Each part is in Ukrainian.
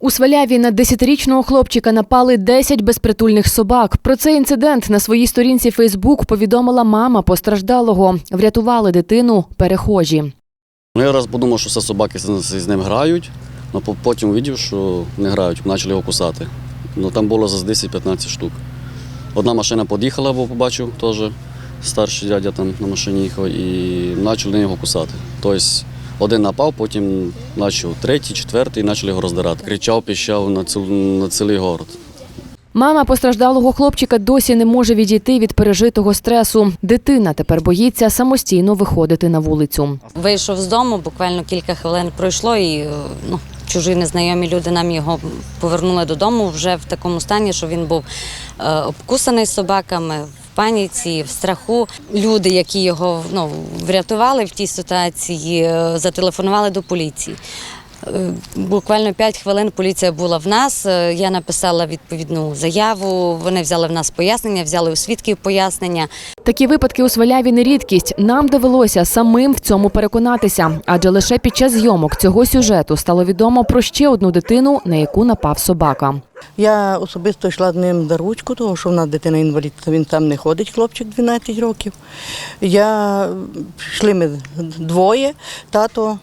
У Сваляві на 10-річного хлопчика напали 10 безпритульних собак. Про цей інцидент на своїй сторінці Фейсбук повідомила мама постраждалого. Врятували дитину перехожі. Ну, я раз подумав, що це собаки з, ним грають, але потім побачив, що не грають, почали його кусати. Ну, там було за 10-15 штук. Одна машина під'їхала, бо побачив теж старший дядя там на машині їхав і почали його кусати. Тобто один напав, потім почав третій, четвертий і почали його роздирати. Кричав, піщав на, ціл, на цілий город. Мама постраждалого хлопчика досі не може відійти від пережитого стресу. Дитина тепер боїться самостійно виходити на вулицю. Вийшов з дому, буквально кілька хвилин пройшло, і е, ну, чужі незнайомі люди нам його повернули додому вже в такому стані, що він був е, обкусаний собаками. Паніці, в страху. Люди, які його ну, врятували в тій ситуації, е, зателефонували до поліції. Е, Буквально 5 хвилин поліція була в нас. е, Я написала відповідну заяву. Вони взяли в нас пояснення, взяли у свідків пояснення. Такі випадки у Сваляві не рідкість. Нам довелося самим в цьому переконатися, адже лише під час зйомок цього сюжету стало відомо про ще одну дитину, на яку напав собака. Я особисто йшла з ним за ручку, тому що в нас дитина інвалід, він там не ходить, хлопчик 12 років. Я йшли ми двоє, тато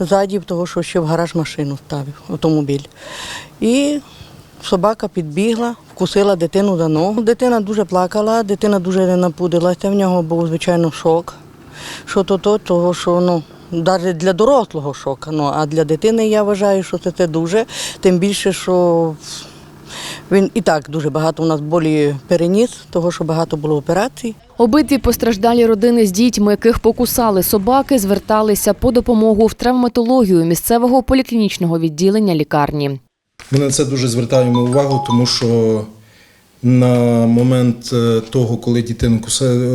ззаді, того, що ще в гараж машину ставив, автомобіль. І собака підбігла, вкусила дитину за ногу. Дитина дуже плакала, дитина дуже не напудилася, в нього був, звичайно, шок. Що то, то того, що ну. Навіть для дорослого шок, ну, а для дитини я вважаю, що це, це дуже. Тим більше, що він і так дуже багато у нас болі переніс, того що багато було операцій. Обидві постраждалі родини з дітьми, яких покусали собаки, зверталися по допомогу в травматологію місцевого поліклінічного відділення лікарні. Ми на це дуже звертаємо увагу, тому що на момент е, того, коли дитину,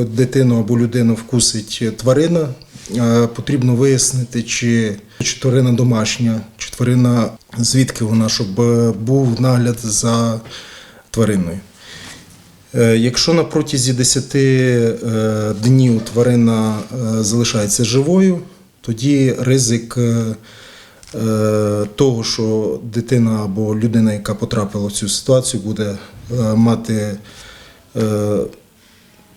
дитину або людину вкусить тварина, е, потрібно вияснити, чи, чи тварина домашня, чи тварина звідки вона, щоб е, був нагляд за твариною. Е, Якщо на протязі 10 е, днів тварина е, залишається живою, тоді ризик того, що дитина або людина, яка потрапила в цю ситуацію, буде мати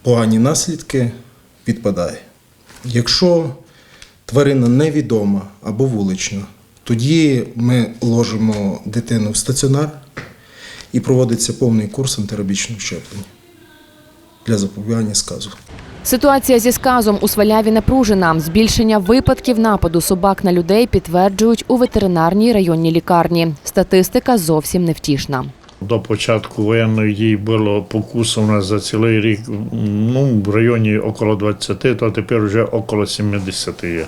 погані наслідки, підпадає. Якщо тварина невідома або вулична, тоді ми ложимо дитину в стаціонар і проводиться повний курс антирабічного щеплення для запобігання сказу. Ситуація зі сказом у Сваляві напружена. Збільшення випадків нападу собак на людей підтверджують у ветеринарній районній лікарні. Статистика зовсім невтішна. До початку воєнної дії було покусів у нас за цілий рік ну, в районі около 20, то тепер вже около 70 є.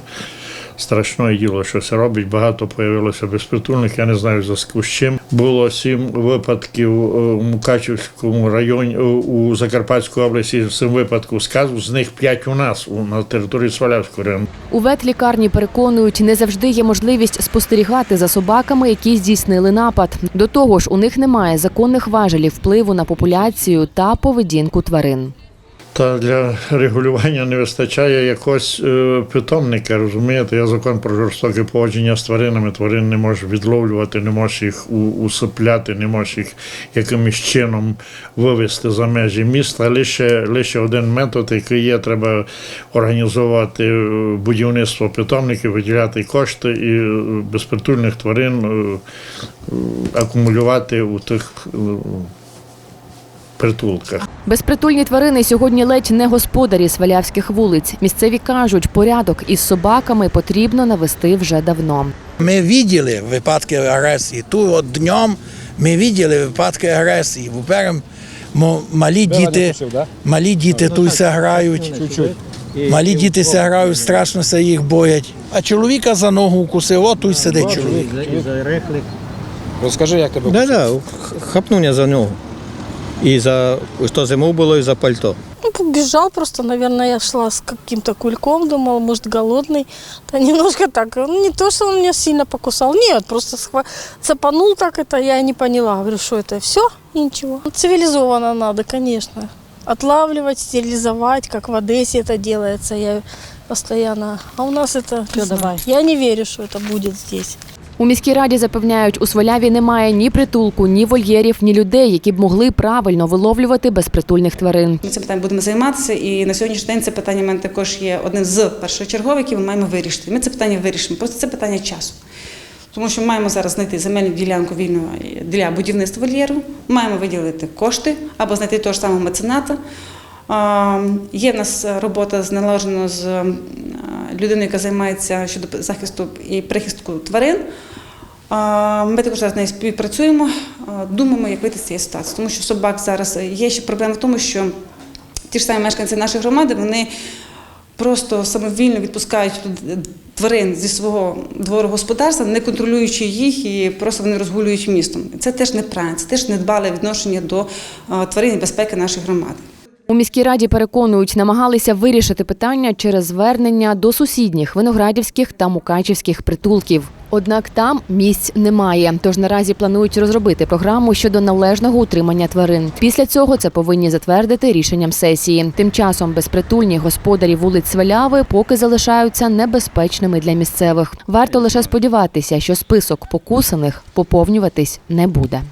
Страшне діло, що це робить. Багато появилося безпритульних. Я не знаю зв'язку з чим. Було сім випадків е, у Мукачівському районі е, у Закарпатській області. Сім випадків сказу, з них п'ять у нас у- на території Свалявського району. У ветлікарні переконують, не завжди є можливість спостерігати за собаками, які здійснили напад. До того ж, у них немає законних важелів впливу на популяцію та поведінку тварин. Та для регулювання не вистачає якогось е, питомника, розумієте? Я закон про жорстоке поводження з тваринами. Тварин не можеш відловлювати, не можеш їх усипляти, не можеш їх якимось чином вивести за межі міста. Лише, лише один метод, який є, треба організовувати е, будівництво питомників, виділяти кошти і е, безпритульних тварин акумулювати у тих притулках. Безпритульні тварини сьогодні ледь не господарі свалявських вулиць. Місцеві кажуть, порядок із собаками потрібно навести вже давно. Ми бачили випадки агресії. Тут от днем ми бачили випадки агресії. Во-первых, малі діти, малі діти тут все грають. Малі діти все грають, страшно се їх боять. А чоловіка за ногу укусив, от тут сидить чоловік. Розкажи, як тебе Да, да, хапнув я за нього. І за що зимов було, і за пальто. Ну, побежал просто, наверное, я шла с каким-то кульком, думала, может, голодный. Да немножко так, ну, не то, что он меня сильно покусал, нет, просто схва... цапанул так это, я не поняла, говорю, что это, все, и ничего. Цивилизованно надо, конечно, отлавливать, стерилизовать, как в Одессе это делается, я постоянно, а у нас это, не знаю, я не верю, что это будет здесь. У міській раді запевняють, у Сваляві немає ні притулку, ні вольєрів, ні людей, які б могли правильно виловлювати безпритульних тварин. Ми цим питанням будемо займатися, і на сьогоднішній день це питання мене також є одним з першочергових, які ми маємо вирішити. Ми це питання вирішимо. Просто це питання часу. Тому що ми маємо зараз знайти земельну ділянку вільну для будівництва вольєру, маємо виділити кошти або знайти того ж самого мецената. Є в нас робота з- наложена з е, людиною, яка займається щодо захисту і прихистку тварин. Ми також зараз з нею співпрацюємо, думаємо, як вийти з цієї ситуації. Тому що собак зараз є ще проблема в тому, що ті ж самі мешканці нашої громади, вони просто самовільно відпускають тут тварин зі свого двору господарства, не контролюючи їх, і просто вони розгулюють містом. Це теж неправильно, це теж недбале відношення до тварин і безпеки нашої громади. У міській раді переконують, намагалися вирішити питання через звернення до сусідніх виноградівських та мукачівських притулків. Однак там місць немає. Тож наразі планують розробити програму щодо належного утримання тварин. Після цього це повинні затвердити рішенням сесії. Тим часом безпритульні господарі вулиць Сваляви поки залишаються небезпечними для місцевих. Варто лише сподіватися, що список покусаних поповнюватись не буде.